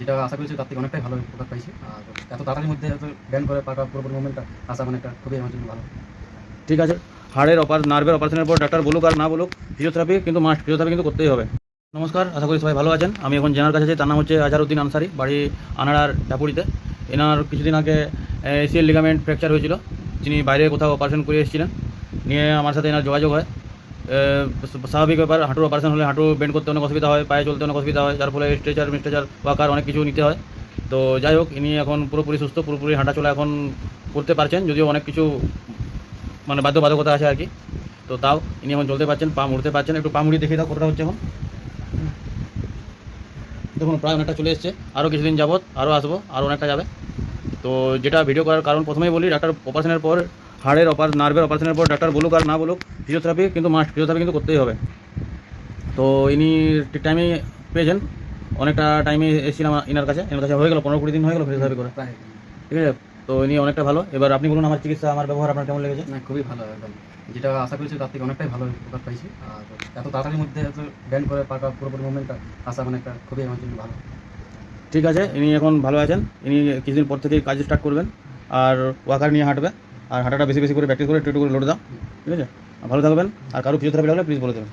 যেটা আশা করেছি তার থেকে অনেকটাই ভালো উপকার পাইছি। আর এত তাড়াতাড়ির মধ্যে এত ব্যান করে পাকা পুরোপুরি মুভমেন্টটা আসা মানে একটা খুবই আমার জন্য ভালো। ঠিক আছে, হাড়ের অপার নার্ভের অপারেশনের পর ডাক্তার বলুক আর না বলুক ফিজিওথেরাপি কিন্তু মাস্ট ফিজিওথেরাপি কিন্তু করতেই হবে। নমস্কার, আশা করি সবাই ভালো আছেন। আমি এখন জেনার কাছে আছি, তার নাম হচ্ছে আজহারউদ্দিন আনসারি, বাড়ি আনাড়ার ডাপুরিতে এনার কিছুদিন আগে এসিএল লিগামেন্ট ফ্র্যাকচার হয়েছিল, যিনি বাইরে কোথাও অপারেশন করে এসেছিলেন। নিয়ে আমার সাথে এনার যোগাযোগ হয়। স্বাভাবিক ব্যাপার, হাঁটুর অপারেশন হলে হাঁটু বেন্ড করতে অনেক অসুবিধা হয়, পায়ে চলতে অনেক অসুবিধা হয়, যার ফলে স্ট্রেচার মিস্ট্রেচার ওয়াকার অনেক কিছু নিতে হয়। তো যাই হোক, ইনি এখন পুরোপুরি সুস্থ, পুরোপুরি হাঁটা চলা এখন করতে পারছেন, যদিও অনেক কিছু মানে বাধ্যবাধকতা আছে আর কি। তো তাও ইনি এখন চলতে পারছেন, পা মুড়তে পারছেন, একটু পা মুড়ি দেখিয়ে দাও কতটা হচ্ছে এখন। দেখুন, প্রায় অনেকটা চলে এসছে আরও কিছুদিন যাবত আরও আসব আরও অনেকটা যাবে। তো যেটা ভিডিও করার কারণ প্রথমেই বলি, ডাক্তার অপারেশনের পর হাড়ের অপার নার্ভের অপারেশনের পর ডাক্তার বলুক আর না বলুক ফিজিওথেরাপি কিন্তু মাস্ট ফিজিওথেরাপি কিন্তু করতেই হবে। তো ইনি ঠিক টাইমে পেয়েছেন অনেকটা টাইমে এসেছিলাম ইনার কাছে এনার কাছে হয়ে গেল পনেরো কুড়ি দিন হয়ে গেল ফিজিওথেরাপি করে। ঠিক আছে? তো ইনি অনেকটা ভালো। এবার আপনি বলুন আমার চিকিৎসা আমার ব্যবহার আপনার কেমন লেগেছে? না খুবই ভালো একদম। যেটা আশা করেছি তার থেকে অনেকটাই ভালো উপকার পাইছি। আর এত তাড়াতাড়ির মধ্যে এত ব্যান করে পাকা পুরোপুরি মুভমেন্টটা আসা মানে একটা খুবই আমার জন্য ভালো। ঠিক আছে ইনি এখন ভালো আছেন। ইনি কিছুদিন পর থেকেই কাজ স্টার্ট করবেন। আর ওয়াকার নিয়ে হাঁটবে। আর হাঁটাটা বেশি বেশি করে প্র্যাকটিস করে একটু একটু করে লোড দাও, ঠিক আছে? ভালো থাকবেন, আর কারও ফিজিওথেরাপি লাগলে প্লিজ বলে দেবেন।